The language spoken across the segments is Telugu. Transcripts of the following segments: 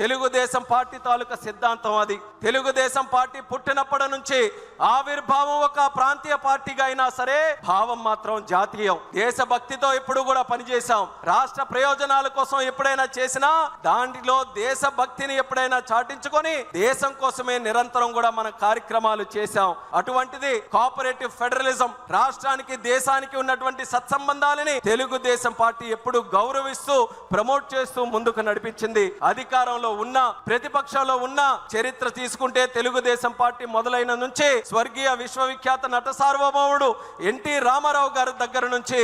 తెలుగుదేశం పార్టీ తాలూకా సిద్ధాంతం అది. తెలుగుదేశం పార్టీ పుట్టినప్పటి నుంచి ఆవిర్భావం ఒక ప్రాంతీయ పార్టీగా అయినా సరే భావం మాత్రం జాతీయం. దేశభక్తితో ఎప్పుడు కూడా పనిచేశాం. రాష్ట్ర ప్రయోజనాల కోసం ఎప్పుడైనా చేసినా దాంట్లో దేశభక్తిని ఎప్పుడైనా చాటించుకొని దేశం కోసమే నిరంతరం కూడా మన కార్యక్రమాలు చేశాం. అటువంటిది కోఆపరేటివ్ ఫెడరలిజం రాష్ట్రానికి దేశానికి ఉన్నటువంటి సత్సంబంధాలని తెలుగుదేశం పార్టీ ఎప్పుడు గౌరవిస్తూ ప్రమోట్ చేస్తూ ముందుకు నడిపించింది. అధికారంలో ఉన్న ప్రతిపక్షంలో ఉన్న చరిత్ర తీసుకుంటే తెలుగుదేశం పార్టీ మొదలైన నుంచి స్వర్గీయ విశ్వవిఖ్యాత నట సార్వభౌముడు ఎన్టీ రామారావు గారి దగ్గర నుంచి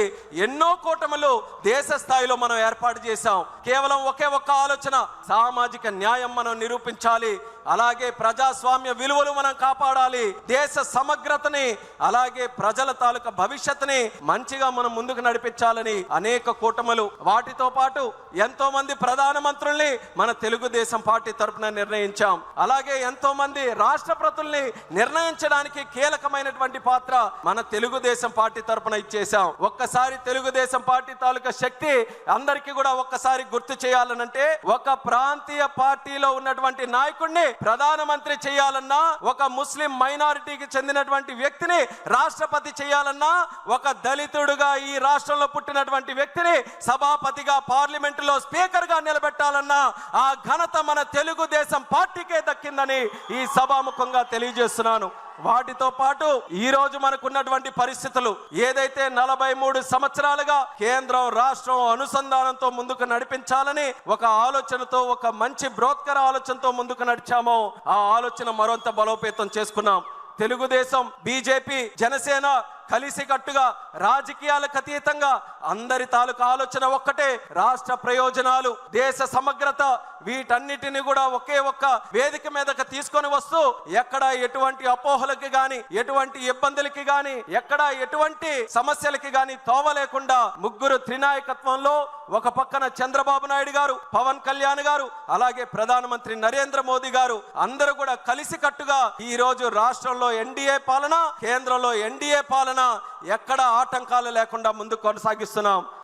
ఎన్నో కూటములు దేశ స్థాయిలో మనం ఏర్పాటు చేశాం. కేవలం ఒకే ఒక్క ఆలోచన సామాజిక న్యాయం మనం నిరూపించాలి. అలాగే ప్రజాస్వామ్య విలువలు మనం కాపాడాలి. దేశ సమగ్రతని అలాగే ప్రజల తాలూకా భవిష్యత్తుని మంచిగా మనం ముందుకు నడిపించాలని అనేక కూటములు వాటితో పాటు ఎంతో మంది ప్రధానమంత్రుల్ని మన తెలుగు తెలుగుదేశం పార్టీ తరఫున నిర్ణయించాం. అలాగే ఎంతో మంది రాష్ట్రపతుల్ని నిర్ణయించడానికి కీలకమైనటువంటి పాత్ర మన తెలుగుదేశం పార్టీ తరపున ఇచ్చేసాం ఒక్కసారి తెలుగుదేశం పార్టీ తాలూకా శక్తి అందరికీ కూడా ఒక్కసారి గుర్తు చేయాలనంటే ఒక ప్రాంతీయ పార్టీలో ఉన్నటువంటి నాయకుడిని ప్రధానమంత్రి చేయాలన్నా ఒక ముస్లిం మైనారిటీకి చెందినటువంటి వ్యక్తిని రాష్ట్రపతి చేయాలన్నా ఒక దళితుడుగా ఈ రాష్ట్రంలో పుట్టినటువంటి వ్యక్తిని సభాపతిగా పార్లమెంటులో స్పీకర్గా నిలబెట్టాలన్నా ఆ ఘన ఘనత మన తెలుగుదేశం పార్టీకే దక్కిందని ఈ సభాముఖంగా తెలియజేస్తున్నాను. వాటితో పాటు ఈ రోజు మనకున్నటువంటి పరిస్థితులు ఏదైతే నలభై మూడు సంవత్సరాలుగా కేంద్రం రాష్ట్రం అనుసంధానంతో ముందుకు నడిపించాలని ఒక ఆలోచనతో ఒక మంచి బ్రోత్కర ఆలోచనతో ముందుకు నడిచామో ఆ ఆలోచన మరొంత బలోపేతం చేసుకున్నాం. తెలుగుదేశం బీజేపీ జనసేన కలిసికట్టుగా రాజకీయాలకు అతీతంగా అందరి తాలూకా ఆలోచన ఒక్కటే రాష్ట్ర ప్రయోజనాలు దేశ సమగ్రత వీటన్నిటిని కూడా ఒకే ఒక్క వేదిక మీదకి తీసుకొని వస్తూ ఎక్కడ ఎటువంటి అపోహలకి గాని ఎటువంటి ఇబ్బందులకి గాని ఎక్కడ ఎటువంటి సమస్యలకి గాని తోవ లేకుండా ముగ్గురు త్రినాయకత్వంలో ఒక పక్కన చంద్రబాబు నాయుడు గారు పవన్ కళ్యాణ్ గారు అలాగే ప్రధానమంత్రి నరేంద్ర మోదీ గారు అందరూ కూడా కలిసికట్టుగా ఈ రోజు రాష్ట్రంలో ఎన్డీఏ పాలన కేంద్రంలో ఎన్డీఏ పాలన ఎక్కడ ఆటంకాలు లేకుండా ముందు కొనసాగిస్తున్నాం.